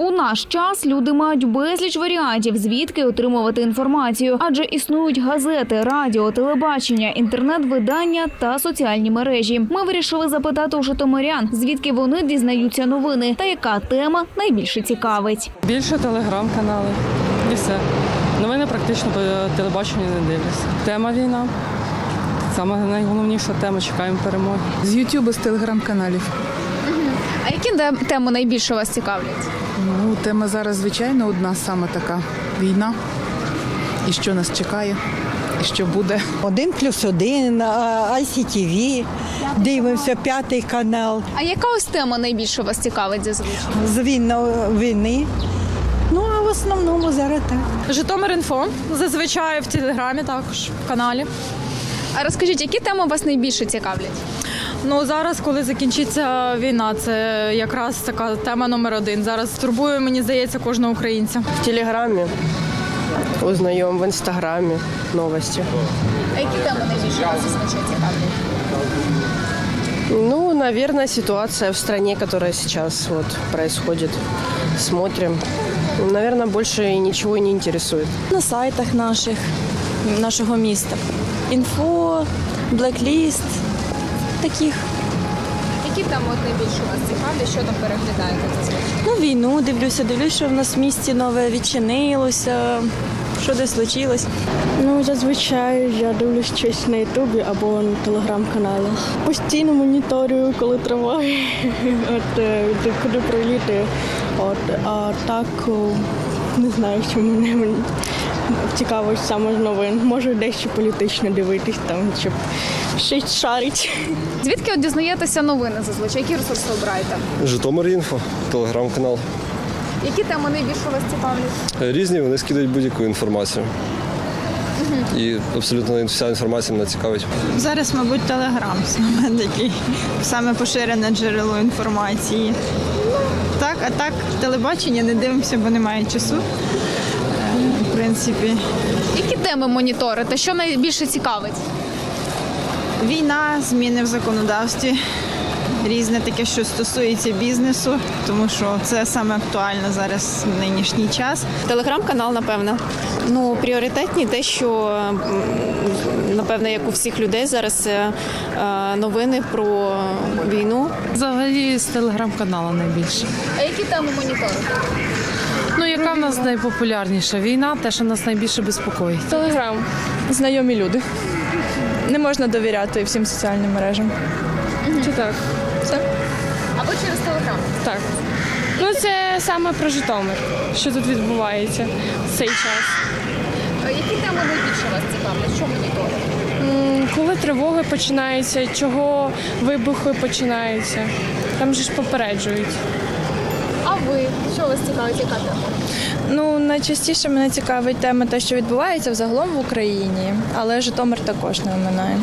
У наш час люди мають безліч варіантів, звідки отримувати інформацію, адже існують газети, радіо, телебачення, інтернет-видання та соціальні мережі. Ми вирішили запитати у житомирян, звідки вони дізнаються новини та яка тема найбільше цікавить. Більше телеграм-канали і все. Новини практично по телебаченню не дивлюся. Тема війна. Саме найголовніша тема чекаємо перемоги. З Ютубу, з телеграм-каналів. А які теми найбільше вас цікавлять? Ну, тема зараз, звичайно, одна саме така війна. І що нас чекає, і що буде. Один плюс один, ICTV, дивимося п'ятий канал А яка ось тема найбільше вас цікавить зазвичай? з війни. Ну а в основному зараз так. Житомир інфо зазвичай в телеграмі також в каналі. А розкажіть, які теми вас найбільше цікавлять? Ну зараз, коли закінчиться війна, це якраз така тема номер один. Зараз турбує, мені здається, кожного українця. В Телеграме узнаем, в Инстаграме новости. А які теми найбільше вас зазвичай цікавлять? Ну, наверное, ситуация в стране, которая сейчас вот происходит. Смотрим. Наверное, больше ничего не интересует. на сайтах наших, нашого міста. Інфо, блекліст, таких. Які теми от найбільше вас цікавлять? Що там переглядаєте зазвичай? Ну, війну дивлюся, дивлюся, що в нас в місті нове відчинилося, що десь случилось. Ну, зазвичай я дивлюсь щось на Ютубі або на телеграм-каналі. Постійно моніторю, коли триває, от е, де- куди приліти. От, а так о, не знаю, що мене цікаво саме з новин. Може дещо політично дивитись там, щоб щось шарить. Звідки от дізнаєтеся новини зазвичай? Які ресурси обираєте? Житомир інфо, телеграм-канал. Які теми найбільше вас цікавлять? Різні, вони скидають будь-яку інформацію. І абсолютно вся інформація мене цікавить. Зараз, мабуть, телеграм саме такий саме поширене джерело інформації. Так, а так телебачення не дивимося, бо немає часу. Е, принципі, Які теми моніторите? Що найбільше цікавить? війна, зміни в законодавстві, різне таке, що стосується бізнесу, тому що це саме актуально зараз в нинішній час. Телеграм-канал, напевно. Ну, пріоритетні те, що напевно, як у всіх людей зараз е, новини про війну. Взагалі з телеграм-каналу найбільше. А які теми моніторите? Ну, яка в нас найпопулярніша війна, те, що нас найбільше безпокоїть. Телеграм. Знайомі люди. Не можна довіряти всім соціальним мережам. Чи так? Або через телеграм? Так. Ну, це саме про Житомир, що тут відбувається в цей час. Які теми найбільше вас цікавлять? Що моніторите? Коли тривоги починаються, чого вибухи починаються. Там же ж попереджують. Що вас цікавить? Яка тема? Ну, найчастіше мене цікавить тема те, що відбувається взагалом в Україні, але Житомир також не оминає.